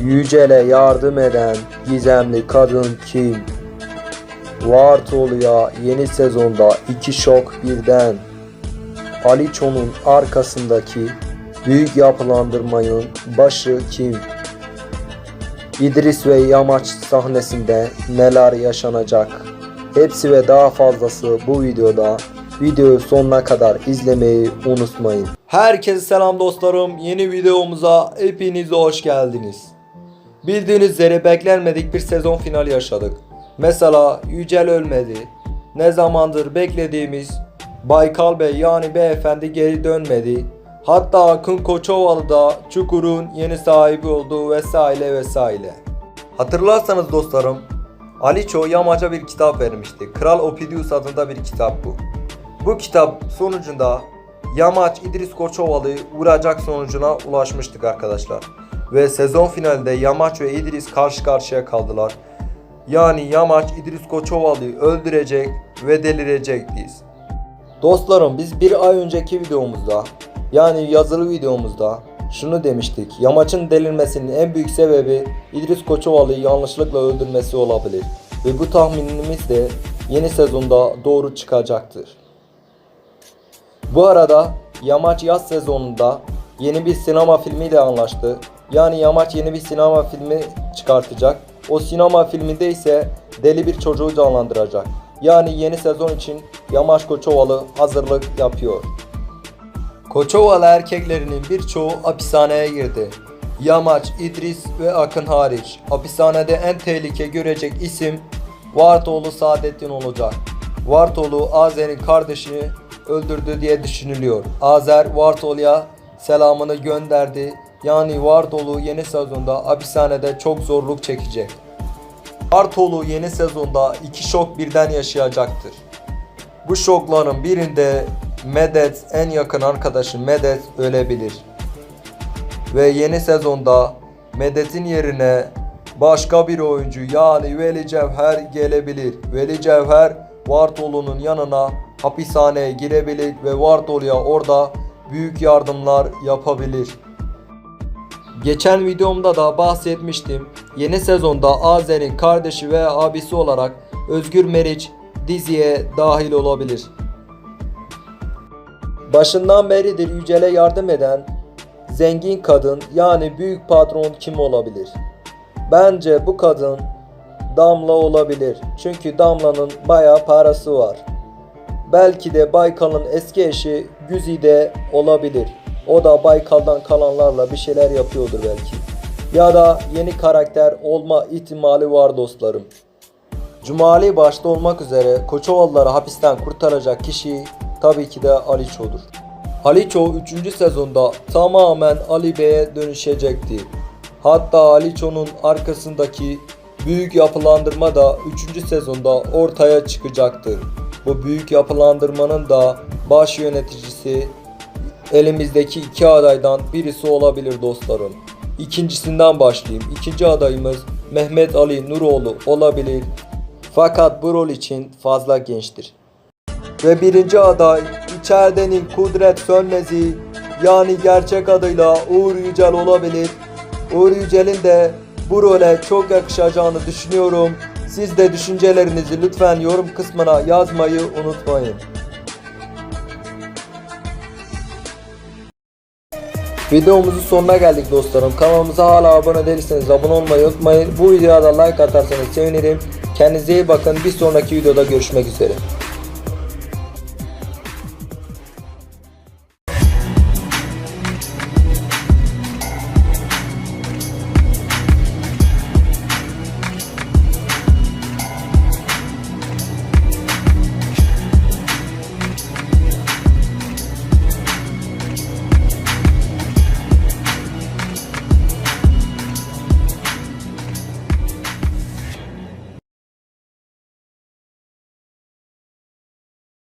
Yücel'e yardım eden gizemli kadın kim? Vartolu'ya yeni sezonda iki şok birden. Aliço'nun arkasındaki büyük yapılandırmanın başı kim? İdris ve Yamaç sahnesinde neler yaşanacak? Hepsi ve daha fazlası bu videoda. Videoyu sonuna kadar izlemeyi unutmayın. Herkese selam dostlarım. Yeni videomuza hepiniz hoş geldiniz. Bildiğiniz üzere beklenmedik bir sezon finali yaşadık. Mesela Yücel ölmedi. Ne zamandır beklediğimiz Baykal Bey yani beyefendi geri dönmedi. Hatta Akın Koçovalı da Çukur'un yeni sahibi oldu vesaire vesaire. Hatırlarsanız dostlarım Aliço Yamaç'a bir kitap vermişti. Kral Opidius adında bir kitap bu. Bu kitap sonucunda Yamaç İdris Koçovalı'yı vuracak sonucuna ulaşmıştık arkadaşlar. Ve sezon finalinde Yamaç ve İdris karşı karşıya kaldılar. Yani Yamaç İdris Koçovalı'yı öldürecek ve delirecektiyiz. Dostlarım biz bir ay önceki videomuzda yani yazılı videomuzda şunu demiştik. Yamaç'ın delirmesinin en büyük sebebi İdris Koçovalı'yı yanlışlıkla öldürmesi olabilir. Ve bu tahminimiz de yeni sezonda doğru çıkacaktır. Bu arada Yamaç yaz sezonunda yeni bir sinema filmiyle anlaştı. Yani Yamaç yeni bir sinema filmi çıkartacak. O sinema filminde ise deli bir çocuğu canlandıracak. Yani yeni sezon için Yamaç Koçovalı hazırlık yapıyor. Koçovalı erkeklerinin birçoğu hapishaneye girdi. Yamaç, İdris ve Akın hariç. Hapishanede en tehlike görecek isim Vartoğlu Saadettin olacak. Vartoğlu Azer'in kardeşini öldürdü diye düşünülüyor. Azer Vartolu'ya selamını gönderdi. Yani Vartolu yeni sezonda hapishanede çok zorluk çekecek. Vartolu yeni sezonda iki şok birden yaşayacaktır. Bu şokların birinde Medet en yakın arkadaşı Medet ölebilir. Ve yeni sezonda Medet'in yerine başka bir oyuncu yani Veli Cevher gelebilir. Veli Cevher Vartolu'nun yanına hapishaneye girebilir ve Vartolu'ya orada büyük yardımlar yapabilir. Geçen videomda da bahsetmiştim. Yeni sezonda Azer'in kardeşi ve abisi olarak Özgür Meriç diziye dahil olabilir. Başından beridir Yücel'e yardım eden zengin kadın yani büyük patron kim olabilir? Bence bu kadın Damla olabilir. Çünkü Damla'nın bayağı parası var. Belki de Baykal'ın eski eşi Güzide olabilir. O da Baykal'dan kalanlarla bir şeyler yapıyordur belki. Ya da yeni karakter olma ihtimali var dostlarım. Cumali başta olmak üzere Koçovalıları hapisten kurtaracak kişi tabii ki de Aliço'dur. Aliço 3. sezonda tamamen Ali Bey'e dönüşecekti. Hatta Aliço'nun arkasındaki büyük yapılandırma da 3. sezonda ortaya çıkacaktır. Bu büyük yapılandırmanın da baş yöneticisi elimizdeki iki adaydan birisi olabilir dostlarım. İkincisinden başlayayım. İkinci adayımız Mehmet Ali Nuroğlu olabilir. Fakat bu rol için fazla gençtir. Ve birinci aday içeridenin Kudret Sönmez'i yani gerçek adıyla Uğur Yücel olabilir. Uğur Yücel'in de bu role çok yakışacağını düşünüyorum. Siz de düşüncelerinizi lütfen yorum kısmına yazmayı unutmayın. Videomuzun sonuna geldik dostlarım. Kanalımıza hala abone değilseniz abone olmayı unutmayın. Bu videoya da like atarsanız sevinirim. Kendinize iyi bakın. Bir sonraki videoda görüşmek üzere.